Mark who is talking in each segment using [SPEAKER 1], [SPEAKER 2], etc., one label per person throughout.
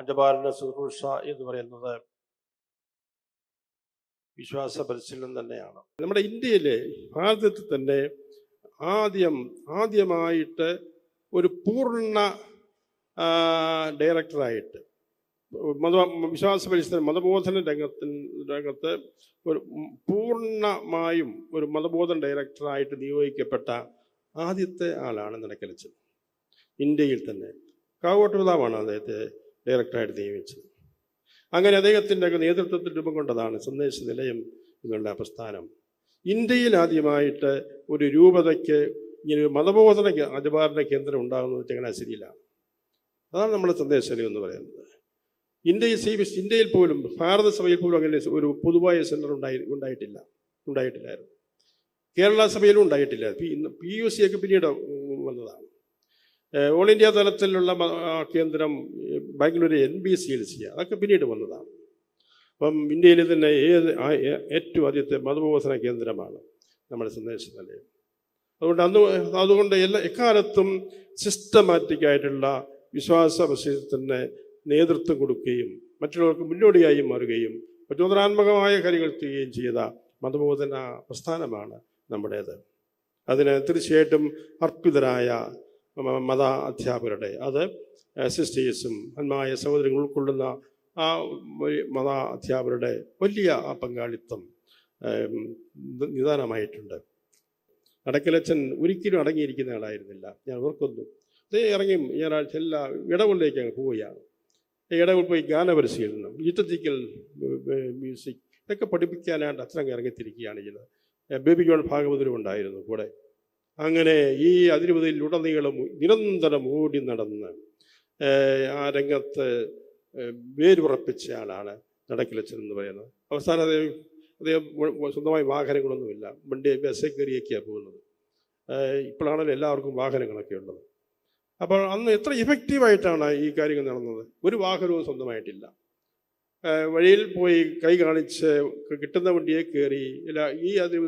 [SPEAKER 1] അജപാലന ശുശ്രൂഷ എന്ന് പറയുന്നത് വിശ്വാസ പരിശീലനം തന്നെയാണ്.
[SPEAKER 2] നമ്മുടെ ഇന്ത്യയിലെ ഭാരതത്തിൽ തന്നെ ആദ്യം ആദ്യമായിട്ട് ഒരു പൂർണ ഡയറക്ടറായിട്ട് മത വിശ്വാസ പരിശീലനം മതബോധന രംഗത്തിന് രംഗത്ത് ഒരു പൂർണമായും ഒരു മതബോധന ഡയറക്ടറായിട്ട് നിയോഗിക്കപ്പെട്ട ആദ്യത്തെ ആളാണ് നടക്കലച്ചൻ ഇന്ത്യയിൽ തന്നെ. കാവോട്ടുപിതാവാണ് അദ്ദേഹത്തെ ഡയറക്ടറായിട്ട് നിയമിച്ചത്. അങ്ങനെ അദ്ദേഹത്തിന്റെ നേതൃത്വത്തിൽ രൂപം കൊണ്ടതാണ് സന്ദേശ നിലയം എന്നുള്ള പ്രസ്ഥാനം. ഇന്ത്യയിൽ ആദ്യമായിട്ട് ഒരു രൂപതയ്ക്ക് ഇങ്ങനെ ഒരു മതബോധന അധിപാരണ കേന്ദ്രം ഉണ്ടാകുന്നത് ചങ്ങനാശ്ശേരിയിലാണ് അതാണ് നമ്മുടെ സന്ദേശ നിലയം എന്ന് പറയുന്നത്. ഇന്ത്യയിൽ സി ബി ഇന്ത്യയിൽ പോലും ഭാരതസഭയിൽ പോലും അങ്ങനെ ഒരു പൊതുവായ സെന്റർ ഉണ്ടായി ഉണ്ടായിട്ടില്ല ഉണ്ടായിട്ടില്ലായിരുന്നു. കേരള സഭയിലും ഉണ്ടായിട്ടില്ല. പി പി യു സി ഒക്കെ പിന്നീട് വന്നതാണ്. ഓൾ ഇന്ത്യ തലത്തിലുള്ള കേന്ദ്രം Bangalore N B C L C അതൊക്കെ പിന്നീട് വന്നതാണ്. അപ്പം ഇന്ത്യയിൽ തന്നെ ഏത് ഏറ്റവും ആദ്യത്തെ മതബോധന കേന്ദ്രമാണ് നമ്മുടെ സന്ദേശ നിലയം അതുകൊണ്ട് അന്ന് അതുകൊണ്ട് എല്ലാ എക്കാലത്തും സിസ്റ്റമാറ്റിക്കായിട്ടുള്ള വിശ്വാസ വിഷയത്തിന് നേതൃത്വം കൊടുക്കുകയും മറ്റുള്ളവർക്ക് മുന്നോടിയായി മാറുകയും പ്രചോദനാത്മകമായ കാര്യങ്ങൾ ചെയ്യുകയും ചെയ്ത മതബോധന പ്രസ്ഥാനമാണ് നമ്മുടേത്. അതിന് തീർച്ചയായിട്ടും അർപ്പിതരായ മത അധ്യാപകരുടെ അത് സിസ്റ്റേഴ്സും അന്മായ സഹോദരങ്ങൾ ഉൾക്കൊള്ളുന്ന ആ മത അധ്യാപകരുടെ വലിയ ആ പങ്കാളിത്തം നിദാനമായിട്ടുണ്ട്. അടക്കലച്ചൻ ഒരിക്കലും അടങ്ങിയിരിക്കുന്ന ആളായിരുന്നില്ല. ഞാൻ ഓർക്കുന്നു. അതേ ഇറങ്ങി ഞായറാഴ്ച എല്ലാ ഇടവുകളിലേക്ക് അങ്ങ് പോവുകയാണ്. ഇടവിൽ പോയി ഗാനപരിശീലനം ലിറ്റർജിക്കൽ മ്യൂസിക് ഇതൊക്കെ പഠിപ്പിക്കാനായിട്ട് അത്ര ഇറങ്ങിത്തിരിക്കുകയാണ് ഏ, ബേബി ഭാഗവതരും ഉണ്ടായിരുന്നു കൂടെ. അങ്ങനെ ഈ അതിരുപതിൽ ഉടനീളം നിരന്തരം ഓടി നടന്ന് ആ രംഗത്ത് വേരുറപ്പിച്ച ആളാണ് നടക്കിലച്ചൻ എന്ന് പറയുന്നത്. അവസാനം അദ്ദേഹം അദ്ദേഹം സ്വന്തമായി വാഹനങ്ങളൊന്നുമില്ല. വണ്ടി ബസ്സിൽ കയറിയൊക്കെയാണ് പോകുന്നത്. ഇപ്പോഴാണല്ലോ എല്ലാവർക്കും വാഹനങ്ങളൊക്കെ ഉള്ളത്. അപ്പോൾ അന്ന് എത്ര ഇഫക്റ്റീവായിട്ടാണ് ഈ കാര്യങ്ങൾ നടന്നത്? ഒരു വാഹനവും സ്വന്തമായിട്ടില്ല. വഴിയിൽ പോയി കൈ കാണിച്ച് കിട്ടുന്ന വണ്ടിയെ കയറി ഇല്ല ഈ അതും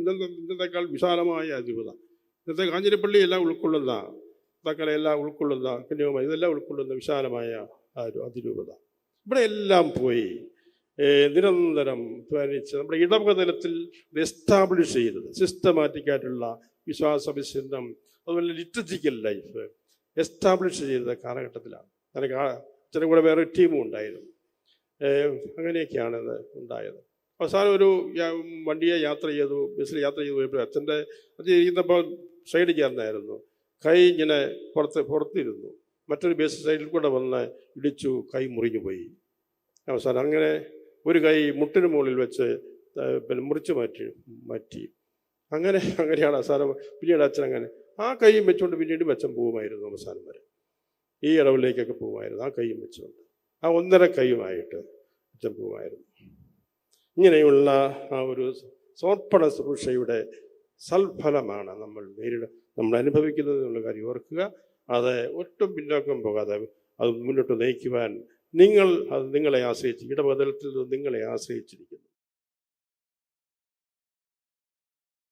[SPEAKER 2] ഇന്നത്തെ ഇന്നത്തെക്കാൾ വിശാലമായ അധിപത ഇന്നത്തെ കാഞ്ഞിരപ്പള്ളി എല്ലാം ഉൾക്കൊള്ളുന്ന തക്കല എല്ലാം ഉൾക്കൊള്ളുന്ന കന്യാകുമാരി ഇതെല്ലാം ഉൾക്കൊള്ളുന്ന വിശാലമായ ഒരു അതിരൂപത. ഇവിടെ എല്ലാം പോയി നിരന്തരം ധ്വനിച്ച് നമ്മുടെ ഇടവകതലത്തിൽ എസ്റ്റാബ്ലിഷ് ചെയ്തത്. സിസ്റ്റമാറ്റിക്കായിട്ടുള്ള വിശ്വാസ വിശുദ്ധം അതുപോലെ ലിറ്റർജിക്കൽ ലൈഫ് എസ്റ്റാബ്ലിഷ് ചെയ്ത കാലഘട്ടത്തിലാണ്. എനിക്ക് അച്ഛന്റെ കൂടെ വേറെ ടീമും ഉണ്ടായിരുന്നു. അങ്ങനെയൊക്കെയാണ് ഇത് ഉണ്ടായത്. അവസാനം ഒരു വണ്ടിയെ യാത്ര ചെയ്തു ബസ്സിൽ യാത്ര ചെയ്തു പോയപ്പോൾ അച്ഛന്റെ അച്ഛൻ ഇരിക്കുന്നപ്പോൾ സൈഡ് ചേർന്നായിരുന്നു കൈ ഇങ്ങനെ പുറത്ത് പുറത്തിരുന്നു. മറ്റൊരു ബസ് സൈഡിൽ കൂടെ വന്ന് ഇടിച്ചു കൈ മുറിഞ്ഞു പോയി. അവസാനം അങ്ങനെ ഒരു കൈ മുട്ടിന് മുകളിൽ വെച്ച് പിന്നെ മുറിച്ച് മാറ്റി മാറ്റി. അങ്ങനെ അങ്ങനെയാണ് അവസാനം പിന്നീട് അച്ഛൻ അങ്ങനെ ആ കൈയും വെച്ചുകൊണ്ട് പിന്നീട് അച്ഛൻ പോകുമായിരുന്നു അവസാനം വരെ. ഈ ഇടവിലേക്കൊക്കെ പോകുമായിരുന്നു ആ കൈയും വെച്ചുകൊണ്ട്. ആ ഒന്നര കൈയുമായിട്ട് അച്ഛൻ ഇങ്ങനെയുള്ള ആ ഒരു സമർപ്പണ ശുശ്രൂഷയുടെ സൽഫലമാണ് നമ്മൾ നേരിട നമ്മൾ അനുഭവിക്കുന്നത് എന്നുള്ള കാര്യം ഓർക്കുക. അത് ഒട്ടും പിന്നോക്കം പോകാതെ അത് മുന്നോട്ട് നയിക്കുവാൻ നിങ്ങൾ അത് നിങ്ങളെ ആശ്രയിച്ച് ഇടപെടലത്തിൽ നിങ്ങളെ ആശ്രയിച്ചിരിക്കുന്നു.